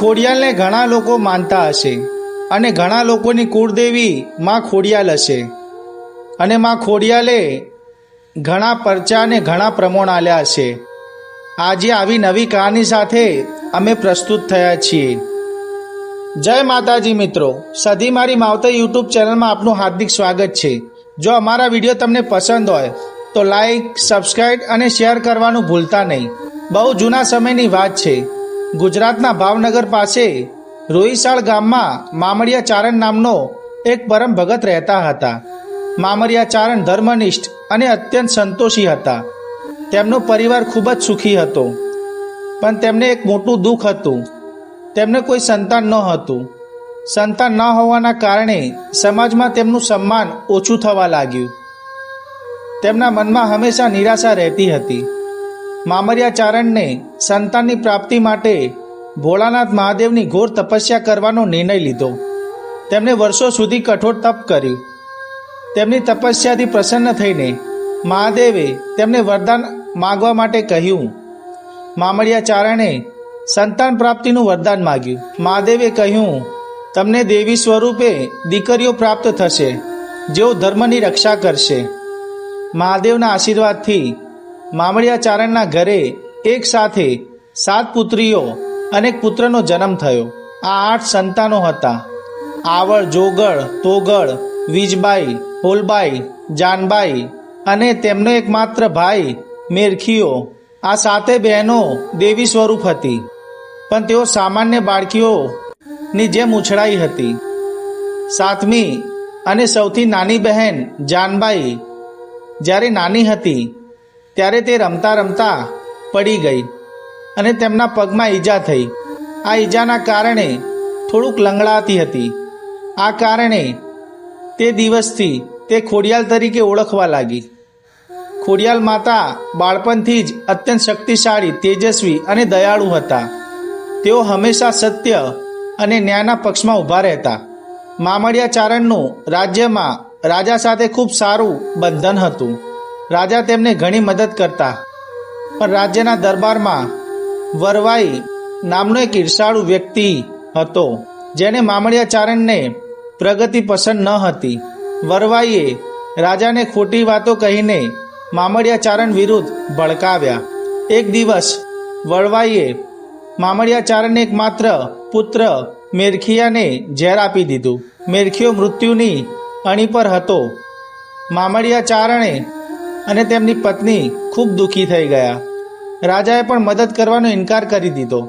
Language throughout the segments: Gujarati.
ખોડિયાલને ઘણા લોકો માનતા હશે અને ઘણા લોકોની કુળદેવી માં ખોડિયાલ હશે. અને માં ખોડિયાલે ઘણા પરચા અને ઘણા પ્રમોણ આલ્યા હશે. આજે આવી નવી કહાની સાથે અમે પ્રસ્તુત થયા છીએ. જય માતાજી મિત્રો. સધી મારી માવતર યુટ્યુબ ચેનલમાં આપનું હાર્દિક સ્વાગત છે. જો અમારા વીડિયો તમને પસંદ હોય, તો લાઈક સબસ્ક્રાઈબ અને શેર કરવાનું ભૂલતા નહીં. બહુ જૂના સમયની વાત છે. ગુજરાતના ભાવનગર પાસે રોઈસાળ ગામમાં મામડિયા ચારણ નામનો એક પરમ ભગત રહેતા હતા. મામડિયા ચારણ ધર્મનિષ્ઠ અને અત્યંત સંતોષી હતા. તેમનો પરિવાર ખૂબ જ સુખી હતો. પણ તેમને એક મોટું દુઃખ હતું. તેમને કોઈ સંતાન ન હતું. સંતાન ન હોવાના કારણે સમાજમાં તેમનું સન્માન ઓછું થવા લાગ્યું. તેમના મનમાં હંમેશા નિરાશા રહેતી હતી. મામરિયા ચારણને સંતાનની પ્રાપ્તિ માટે ભોળાનાથ મહાદેવની ઘોર તપસ્યા કરવાનો નિર્ણય લીધો. તેમણે વર્ષો સુધી કઠોર તપ કર્યું. તેમની તપસ્યાથી પ્રસન્ન થઈને મહાદેવે તેમને વરદાન માગવા માટે કહ્યું. મામડિયા ચારણે સંતાન પ્રાપ્તિનું વરદાન માગ્યું. મહાદેવે કહ્યું, તમને દેવી સ્વરૂપે દીકરીઓ પ્રાપ્ત થશે, જેઓ ધર્મની રક્ષા કરશે. મહાદેવના આશીર્વાદથી મામડિયા ચારણના ઘરે એક સાથે સાત પુત્રીઓ અને એક પુત્રનો જન્મ થયો. આ આઠ સંતાનો હતા. આવળ, જોગળ, તોગળ, વીજબાઈ, હોલબાઈ, જાનબાઈ અને તેમનો એકમાત્ર ભાઈ મેરખીઓ. આ સાતે બહેનો દેવી સ્વરૂપ હતી. પણ તેઓ સામાન્ય બાળકીઓની જેમ ઉછળાઈ હતી. સાતમી અને સૌથી નાની બહેન જાનબાઈ જ્યારે નાની હતી ત્યારે તે રમતા રમતા પડી ગઈ અને તેમના પગમાં ઈજા થઈ. આ ઈજાના કારણે થોડુંક લંગડાતી હતી. આ કારણે તે દિવસથી તે ખોડિયાલ તરીકે ઓળખવા લાગી. ખોડિયાલ માતા બાળપણથી જ અત્યંત શક્તિશાળી, તેજસ્વી અને દયાળુ હતા. તેઓ હંમેશા સત્ય અને ન્યાયના પક્ષમાં ઊભા રહેતા. મામડિયા ચારણનું રાજ્યમાં રાજા સાથે ખૂબ સારું બંધન હતું. રાજા તેમને ઘણી મદદ કરતા. પણ રાજ્યના દરબારમાં વરવાઈ નામનો એક ઈર્ષાળુ વ્યક્તિ હતો, જેને મામડિયા ચારણને પ્રગતિ પસંદ ન હતી. વરવાઈએ રાજાને ખોટી વાતો કહીને મામડિયા ચારણ વિરુદ્ધ ભડકાવ્યા. એક દિવસ વળવાઈએ મામડિયા ચારણને એકમાત્ર પુત્ર મેરખિયાને ઝેર આપી દીધું. મેરખિયો મૃત્યુની અણી પર હતો. મામડિયા ચારણે અને તેમની પત્ની ખૂબ દુઃખી થઈ ગયા. રાજાએ પણ મદદ કરવાનો ઇનકાર કરી દીધો,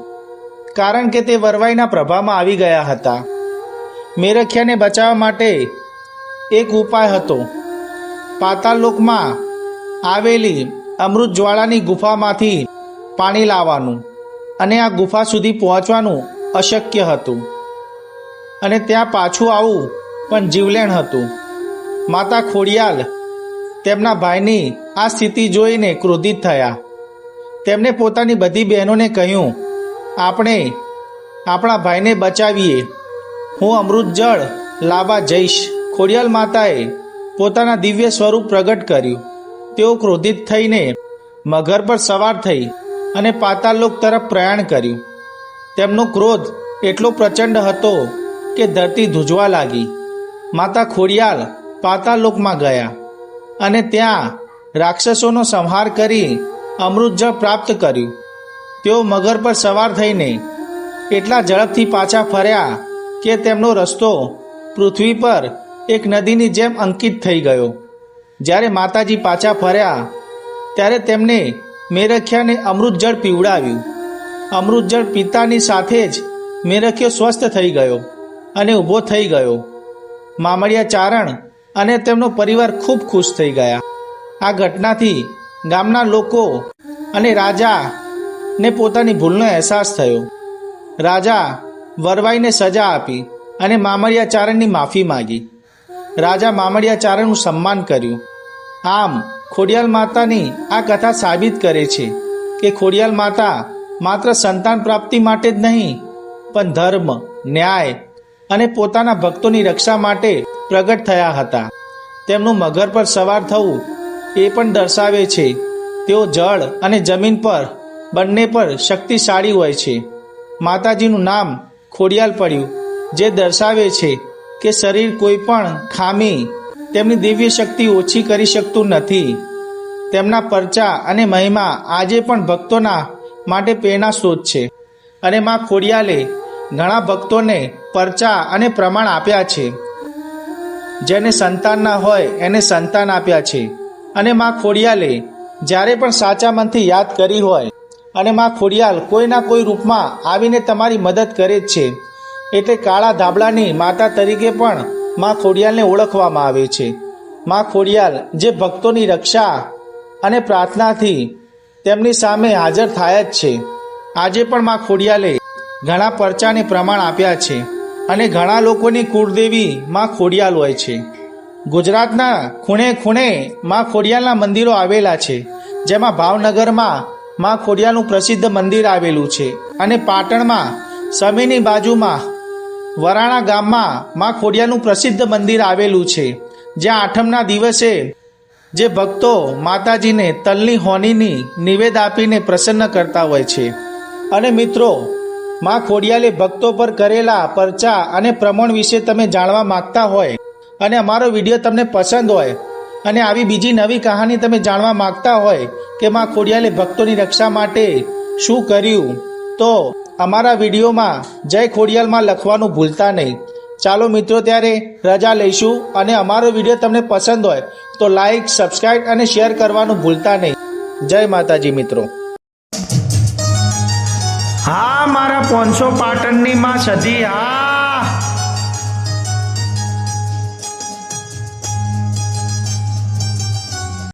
કારણ કે તે વરવાઈના પ્રભાવમાં આવી ગયા હતા. મેરખિયાને બચાવવા માટે એક ઉપાય હતો. પાતાળલોકમાં આવેલી અમૃત જ્વાળાની ગુફામાંથી પાણી લાવવાનું અને આ ગુફા સુધી પહોંચવાનું અશક્ય હતું. અને ત્યાં પાછું આવવું પણ જીવલેણ હતું. માતા ખોડિયાલ તેમના ભાઈની આ સ્થિતિ જોઈને ક્રોધિત થયા. તેમણે પોતાની બધી બહેનોને કહ્યું, આપણે આપણા ભાઈને બચાવીએ. હું અમૃત જળ લાવવા જઈશ. ખોડિયાલ માતાએ પોતાના દિવ્ય સ્વરૂપ પ્રગટ કર્યું. તેઓ ક્રોધિત થઈને મગર પર સવાર થઈ અને પાતાલોક તરફ પ્રયાણ કર્યું. તેમનો ક્રોધ એટલો પ્રચંડ હતો કે ધરતી ધ્રુજવા લાગી. માતા ખોડિયાલ પાતાલોકમાં ગયા. અને ત્યાં રાક્ષસોનો સંહાર કરી અમૃત જળ પ્રાપ્ત કર્યું. તેઓ મગર પર સવાર થઈને એટલા ઝડપથી પાછા ફર્યા કે તેમનો રસ્તો પૃથ્વી પર એક નદીની જેમ અંકિત થઈ ગયો. જ્યારે માતાજી પાછા ફર્યા, ત્યારે તેમને મેરખ્યાને અમૃત જળ પીવડાવ્યું. અમૃત જળ પિતાની સાથે જ મેરખ્યો સ્વસ્થ થઈ ગયો અને ઊભો થઈ ગયો. મામડિયા ચારણ અને તેમનો પરિવાર ખૂબ ખુશ થઈ ગયા. આ ઘટનાથી ગામના લોકો અને રાજા ને પોતાની ભૂલનો અહેસાસ થયો. રાજા વરવાઈને સજા આપી અને મામડિયા ચારણની માફી માગી. રાજા મામડિયા ચારણનું સન્માન કર્યું. આમ ખોડિયાલ માતાની આ કથા સાબિત કરે છે કે ખોડિયાલ માતા માત્ર સંતાન પ્રાપ્તિ માટે જ નહીં, પણ ધર્મ, ન્યાય અને પોતાના ભક્તોની રક્ષા માટે પ્રગટ થયા હતા. તેમનું મગર પર સવાર થવું એ પણ દર્શાવે છે. તેઓ જળ અને જમીન પર, બંને પર શક્તિશાળી હોય છે. માતાજીનું નામ ખોડિયાલ પડ્યું, જે દર્શાવે છે કે શરીર કોઈ પણ ખામી તેમની દિવ્ય શક્તિ ઓછી કરી શકતું નથી. તેમના પરચા અને મહિમા આજે પણ ભક્તોના માટે પ્રેરણા સ્ત્રોત છે. અને માં ખોડિયાલે ઘણા ભક્તોને પરચા અને પ્રમાણ આપ્યા છે. જેને સંતાન ના હોય, એને સંતાન આપ્યા છે. અને માં ખોડિયાલે જ્યારે પણ સાચા મનથી યાદ કરી હોય, અને માં ખોડિયાલ કોઈના કોઈ રૂપમાં આવીને તમારી મદદ કરે જ છે. એટલે કાળા ધાબળાની માતા તરીકે પણ માં ખોડિયાલને ઓળખવામાં આવે છે. માં ખોડિયાલ જે ભક્તોની રક્ષા અને પ્રાર્થનાથી તેમની સામે હાજર થાય જ છે. આજે પણ માં ખોડિયાલે ઘણા પરચાને પ્રમાણ આપ્યા છે અને ઘણા લોકોની કુળદેવી માં ખોડિયાલ હોય છે. ગુજરાતના ખૂણે ખૂણે માં ખોડિયાલના મંદિરો આવેલા છે, જેમાં ભાવનગરમાં માં ખોડિયાલનું પ્રસિદ્ધ મંદિર આવેલું છે અને પાટણમાં સમીની બાજુમાં વરાણા ગામમાં માં ખોડિયાલનું પ્રસિદ્ધ મંદિર આવેલું છે, જ્યાં આઠમના દિવસે જે ભક્તો માતાજીને તલની હોનીની નિવેદ આપીને પ્રસન્ન કરતા હોય છે. અને મિત્રો માં ખોડિયાલે ભક્તો પર કરેલા પરચા અને પ્રમાણ વિશે તમે જાણવા માંગતા હોય અને અમારો વીડિયો તમને પસંદ હોય અને આવી બીજી નવી કહાની તમે જાણવા માંગતા હોય કે માં ખોડિયાલે ભક્તોની રક્ષા માટે શું કર્યું, તો અમારા વિડીયોમાં જય ખોડિયાલમાં લખવાનું ભૂલતા નહીં. ચાલો મિત્રો ત્યારે રજા લઈશું અને અમારો વીડિયો તમને પસંદ હોય તો લાઈક સબસ્ક્રાઈબ અને શેર કરવાનું ભૂલતા નહીં. જય માતાજી મિત્રો. મારા પોનસો પાટણની માં સધી હા.